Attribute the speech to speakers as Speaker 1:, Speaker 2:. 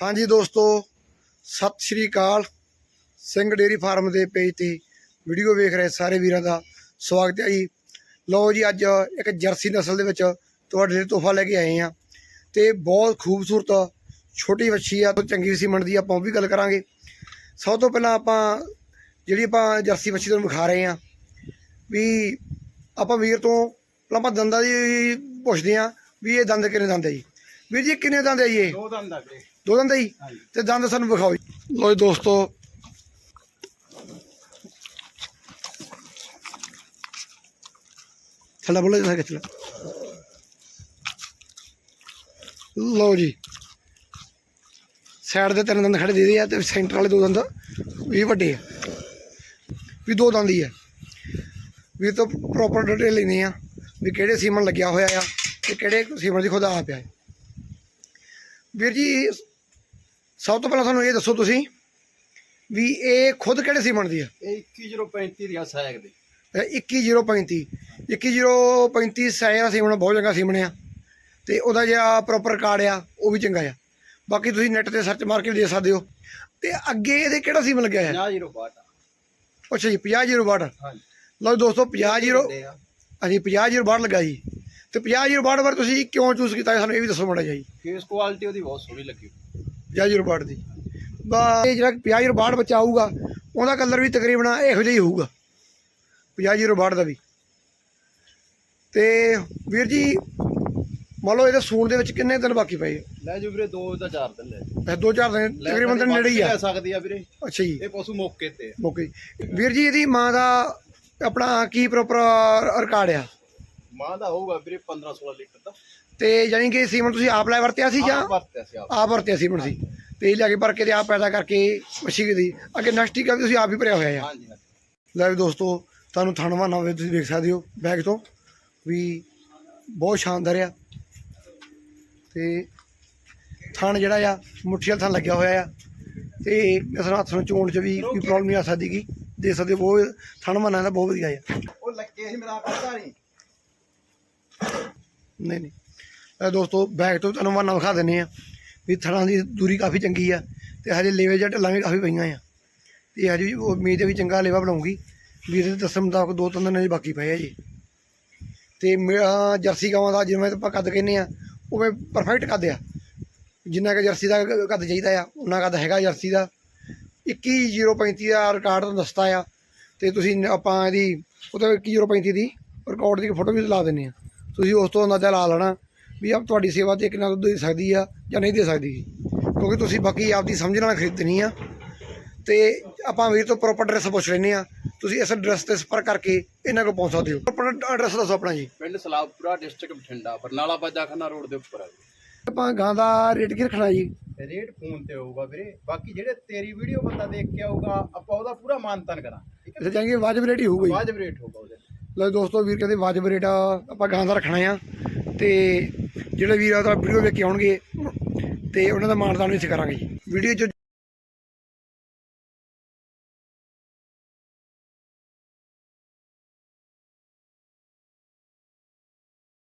Speaker 1: ਹਾਂਜੀ ਦੋਸਤੋ, ਸਤਿ ਸ਼੍ਰੀ ਅਕਾਲ। ਸਿੰਘ ਡੇਰੀ ਫਾਰਮ ਦੇ ਪੇਜ ਤੇ ਵੀਡੀਓ ਵੇਖ ਰਹੇ ਸਾਰੇ ਵੀਰਾਂ ਦਾ ਸਵਾਗਤ ਹੈ ਜੀ। ਲਓ ਜੀ, ਅੱਜ ਇੱਕ ਜਰਸੀ ਨਸਲ ਦੇ ਵਿੱਚ ਤੁਹਾਡੇ ਲਈ ਤੋਹਫਾ ਲੈ ਕੇ ਆਏ ਆ ਤੇ ਬਹੁਤ ਖੂਬਸੂਰਤ, ਛੋਟੀ ਵੱਛੀ ਆ ਤੇ ਚੰਗੀ ਸੀਮਣ ਦੀ ਆਪਾਂ ਉਹ ਵੀ ਗੱਲ ਕਰਾਂਗੇ। ਸਭ ਤੋਂ ਪਹਿਲਾਂ ਆਪਾਂ ਜਿਹੜੀ ਆਪਾਂ ਜਰਸੀ ਵੱਛੀ ਤੁਹਾਨੂੰ ਵਿਖਾ ਰਹੇ ਆ ਵੀ ਆਪਾਂ ਵੀਰ ਤੋਂ ਪਹਿਲਾਂ ਆਪਾਂ ਦੰਦਾਂ ਦੀ ਪੁੱਛਦੇ ਆ ਵੀ ਇਹ ਦੰਦ ਕਿੰਨੇ ਦੰਦ ਹੈ ਜੀ? ਵੀਰ ਜੀ, ਕਿੰਨੇ ਦੰਦ ਹੈ ਜੀ ਇਹ?
Speaker 2: ਦੋ ਦੰਦ ਆ ਵੀਰੇ।
Speaker 1: ਦੋ ਦੰਦ ਹੀ, ਤੇ ਦੰਦ ਸਾਨੂੰ ਵਿਖਾਓ ਜੀ। ਲੋ ਜੀ ਦੋਸਤੋ। ਥੱਲੇ ਬੋਲੋ ਜੀ ਖਿੱਚ ਲਓ। ਜੀ। ਸਾਈਡ ਦੇ ਤਿੰਨ ਦੰਦ ਖੜੇ ਦੇ ਦੇ ਆ ਤੇ ਸੈਂਟਰ ਵਾਲੇ ਦੋ ਦੰਦ ਵੀ ਵੱਡੇ ਆ। ਵੀ ਦੋ ਦੰਦ ਹੀ ਆ। ਵੀ ਤੋਂ ਪ੍ਰੋਪਰ ਡਿਟੇਲ ਲੈਣੀ ਆ, ਵੀ ਕਿਹੜੇ ਸੀਮਨ ਲੱਗਿਆ ਹੋਇਆ ਆ, ਤੇ ਕਿਹੜੇ ਸੀਮਨ ਦੀ ਖੁਦਾ ਆ। ਪਿਆ ਵੀਰ ਜੀ ਸਭ ਤੋਂ ਪਹਿਲਾਂ ਸਾਨੂੰ ਇਹ ਦੱਸੋ ਤੁਸੀਂ ਵੀ ਇਹ ਖੁਦ ਕਿਹੜੇ ਸੀਮਨ ਦੀ ਆ?
Speaker 2: ਇਹ 21035 ਦੀ ਆ ਸੈਗ ਦੀ।
Speaker 1: ਇਹ 21035 21035 ਸਾਇਆ ਸੀਮਨ ਬਹੁਤ ਚੰਗਾ ਸੀਮਨ ਆ ਤੇ ਉਹਦਾ ਜਿਹੜਾ ਪ੍ਰੋਪਰ ਕਾਰਡ ਆ ਉਹ ਵੀ ਚੰਗਾ ਆ। ਬਾਕੀ ਤੁਸੀਂ ਨੈਟ ਤੇ ਸਰਚ ਮਾਰ ਕੇ ਵੀ ਦੇ ਸਕਦੇ ਹੋ। ਤੇ ਅੱਗੇ ਇਹਦੇ ਕਿਹੜਾ ਸੀਮਨ ਲੱਗਿਆ ਹੈ
Speaker 2: 50 ਜ਼ੀਰੋ ਬਾਟ
Speaker 1: ਅੱਛਾ ਜੀ 50
Speaker 2: ਹਾਂਜੀ।
Speaker 1: ਲਓ ਦੋਸਤੋ 50
Speaker 2: ਵੱਡੇ ਆ।
Speaker 1: ਹਾਂਜੀ 50 ਲੱਗਾ ਜੀ। ਤੇ 50 ਬਾਰ ਤੁਸੀਂ ਕਿਉਂ ਚੂਜ਼ ਕੀਤਾ ਸਾਨੂੰ ਇਹ ਵੀ ਦੱਸੋ ਮਾੜਾ ਜੀ।
Speaker 2: ਫੇਸ ਕੁਆਲਿਟੀ ਉਹਦੀ ਬਹੁਤ ਸੋਹਣੀ ਲੱਗੀ।
Speaker 1: 50 ਬਾੜ ਦੀ। ਬਾ ਇਹ ਜਿਹੜਾ 50 ਬਾੜ ਬੱਚਾ ਆਊਗਾ ਉਹਦਾ ਕਲਰ ਵੀ ਤਕਰੀਬਨ ਇਹੋ ਜਿਹਾ ਹੀ ਹੋਊਗਾ। 50 ਬਾੜ ਦਾ ਵੀ। ਤੇ ਵੀਰ ਜੀ ਮੰਨ ਲਓ ਇਹਦੇ ਸੂਣ ਦੇ ਵਿੱਚ ਕਿੰਨੇ ਦਿਨ ਬਾਕੀ ਪਏ?
Speaker 2: ਲੈ ਜੋ ਵੀਰੇ ਦੋ ਜਾਂ ਚਾਰ ਦਿਨ ਲੈ
Speaker 1: ਦੋ ਚਾਰ ਦਿਨ ਤਕਰੀਬਨ
Speaker 2: ਸਕਦੇ
Speaker 1: ਨੇੜੇ ਹੀ ਆ।
Speaker 2: ਲੈ ਸਕਦੀ ਆ ਵੀਰੇ।
Speaker 1: ਅੱਛਾ ਜੀ।
Speaker 2: ਇਹ ਪਸ਼ੂ ਮੌਕੇ ਤੇ।
Speaker 1: ਓਕੇ ਵੀਰ ਜੀ ਇਹਦੀ ਮਾਂ ਦਾ ਆਪਣਾ ਕੀ ਪ੍ਰੋਪਰ ਰਿਕਾਰਡ ਆ?
Speaker 2: ਮਾਂ ਦਾ ਹੋਊਗਾ ਵੀਰੇ 15 16 ਲੀਟਰ ਦਾ।
Speaker 1: ਤੇ ਯਾਨੀ ਕਿ ਸੀਮਨ ਤੁਸੀਂ ਆਪ ਲੈ ਵਰਤਿਆ ਸੀ ਜਾਂ?
Speaker 2: ਵਰਤਿਆ ਸੀ ਆਪ।
Speaker 1: ਆਪ ਵਰਤਿਆ ਸੀਮਨ ਸੀ। ਤੇ ਲਿਆ ਕੇ ਭਰ ਕੇ ਤੇ ਆਪ ਪੈਦਾ ਕਰਕੇ ਮੱਛੀ ਦੀ। ਅੱਗੇ ਨੈਕਸਟ ਟੀਕਾ ਵੀ ਤੁਸੀਂ ਆਪ ਹੀ ਭਰਿਆ ਹੋਇਆ ਆ।
Speaker 2: ਹਾਂਜੀ
Speaker 1: ਲੈ ਵੀ ਦੋਸਤੋ ਤੁਹਾਨੂੰ ਥਣਵਾ ਨਾ ਹੋਵੇ ਤੁਸੀਂ ਦੇਖ ਸਕਦੇ ਹੋ ਬੈਗ ਤੋਂ। ਵੀ ਬਹੁਤ ਸ਼ਾਨਦਾਰ ਆ। ਤੇ ਥਣ ਜਿਹੜਾ ਆ ਮੁੱਠੀ ਵਾਲਾ ਥਣ ਲੱਗਿਆ ਹੋਇਆ ਆ। ਤੇ ਇਸ ਨਾਲ ਹੱਥ ਨੂੰ ਚੋਣ ਚ ਵੀ ਕੋਈ ਪ੍ਰੋਬਲਮ ਨਹੀਂ ਆ ਸਕਦੀ ਗੀ। ਦੇ ਸਕਦੇ ਹੋ, ਬਹੁਤ ਥਣ ਮਨਾ ਦਾ ਬਹੁਤ ਵਧੀਆ ਆ।
Speaker 2: ਉਹ ਲੱਗੇ ਸੀ ਮੇਰਾ ਪਤਾ ਨਹੀਂ।
Speaker 1: ਨਹੀਂ ਨਹੀਂ। ਇਹ ਦੋਸਤੋ ਬੈਗ ਤੋਂ ਤੁਹਾਨੂੰ ਮਾਨਾ ਵਿਖਾ ਦਿੰਨੇ ਆ ਵੀ ਥੜਾਂ ਦੀ ਦੂਰੀ ਕਾਫੀ ਚੰਗੀ ਆ ਤੇ ਹਜੇ ਲੇਵੇ ਜਾਂ ਢੱਲਾਂ ਵੀ ਕਾਫੀ ਪਈਆਂ ਆ। ਤੇ ਹਜੇ ਵੀ ਉਹ ਉਮੀਦ ਹੈ ਵੀ ਚੰਗਾ ਲੇਵਾ ਬਣਾਉਂਗੀ। ਵੀ ਇਹਦੇ ਦੱਸਣ ਮੁਤਾਬਕ ਦੋ ਤਿੰਨ ਦਿਨ ਹਜੇ ਬਾਕੀ ਪਏ ਆ ਜੀ। ਤੇ ਮੇਰਾ ਜਰਸੀ ਗਾਵਾਂ ਦਾ ਜਿਵੇਂ ਆਪਾਂ ਕੱਦ ਕਹਿੰਦੇ ਆ ਉਵੇਂ ਪਰਫੈਕਟ ਕੱਦ ਆ। ਜਿੰਨਾ ਕਿ ਜਰਸੀ ਦਾ ਕੱਦ ਚਾਹੀਦਾ ਆ ਉਹਨਾਂ ਕੱਦ ਹੈਗਾ ਜਰਸੀ ਦਾ। 21035 ਦਾ ਰਿਕਾਰਡ ਤੁਹਾਨੂੰ ਦੱਸਤਾ ਆ। ਤੇ ਤੁਸੀਂ ਆਪਾਂ ਇਹਦੀ ਉਹਦੇ 21035 ਦੀ ਰਿਕਾਰਡ ਦੀ ਫੋਟੋ ਵੀ ਲਾ ਦਿੰਨੇ ਆ। ਤੁਸੀਂ ਉਸ ਤੋਂ ਅੰਦਾਜ਼ਾ ਲਾ ਲੈਣਾ ਵੀ ਆਪ ਤੁਹਾਡੀ ਸੇਵਾ ਤੇ ਕਿੰਨਾ ਦੁੱਧ ਦੇ ਸਕਦੀ ਆ ਜਾਂ ਨਹੀਂ ਦੇ ਸਕਦੀ। ਕਿਉਂਕਿ ਤੁਸੀਂ ਬਾਕੀ ਆਪਦੀ ਸਮਝ ਨਾਲ ਖਰੀਦਣੀ ਆ। ਤੇ ਆਪਾਂ ਵੀਰ ਤੋਂ ਪ੍ਰੋਪਰ ਐਡਰੈਸ ਪੁੱਛ ਲੈਨੇ ਆ। ਤੁਸੀਂ ਇਸ ਐਡਰੈਸ ਤੇ ਸੰਪਰਕ ਕਰਕੇ ਇਹਨਾਂ ਕੋਲ ਪਹੁੰਚ ਸਕਦੇ ਹੋ। ਪ੍ਰੋਪਰ ਐਡਰੈਸ ਦੱਸੋ ਆਪਣਾ ਜੀ।
Speaker 2: ਪਿੰਡ ਸਲਾਬਪੁਰਾ ਡਿਸਟ੍ਰਿਕਟ ਬਠਿੰਡਾ ਬਰਨਾਲਾ ਬਾਜਾਖਾਨਾ ਰੋਡ ਦੇ ਉੱਪਰ ਆ ਜੀ।
Speaker 1: ਆਪਾਂ ਗਾਂ ਦਾ ਰੇਟ ਕੀ ਰੱਖਣਾ ਜੀ?
Speaker 2: ਰੇਟ ਫੋਨ ਤੇ ਹੋਊਗਾ ਵੀਰੇ। ਬਾਕੀ ਜਿਹੜੇ ਤੇਰੀ ਵੀਡੀਓ ਬੰਦਾ ਦੇਖ ਕੇ ਆਊਗਾ ਆਪਾਂ ਉਹਦਾ ਪੂਰਾ ਮਾਨਤਨ ਕਰਾਂ ਠੀਕ ਹੈ
Speaker 1: ਜਾਏਗੇ ਵਾਜਬ ਰੇਟ ਹੀ ਹੋਊਗਾ
Speaker 2: ਵਾਜਬ ਰੇਟ ਹੋਊਗਾ ਉਹਦੇ
Speaker 1: ਦੋਸਤੋ ਵੀਰ ਕਹਿੰਦੇ ਵਾਜਬ ਰੇਟ ਆਪਾਂ ਗਾਂ ਦਾ ਰੱਖਣਾ ਆ। ਤੇ ਜਿਹੜੇ ਵੀਰ ਆ ਤਾਂ ਵੀਡੀਓ ਵੇਖ ਕੇ ਆਉਣਗੇ। ਤੇ ਉਹਨਾਂ ਦਾ ਮਾਨਦਾਨ ਵੀ ਅਸੀਂ ਕਰਾਂਗੇ ਵੀਡੀਓ 'ਚ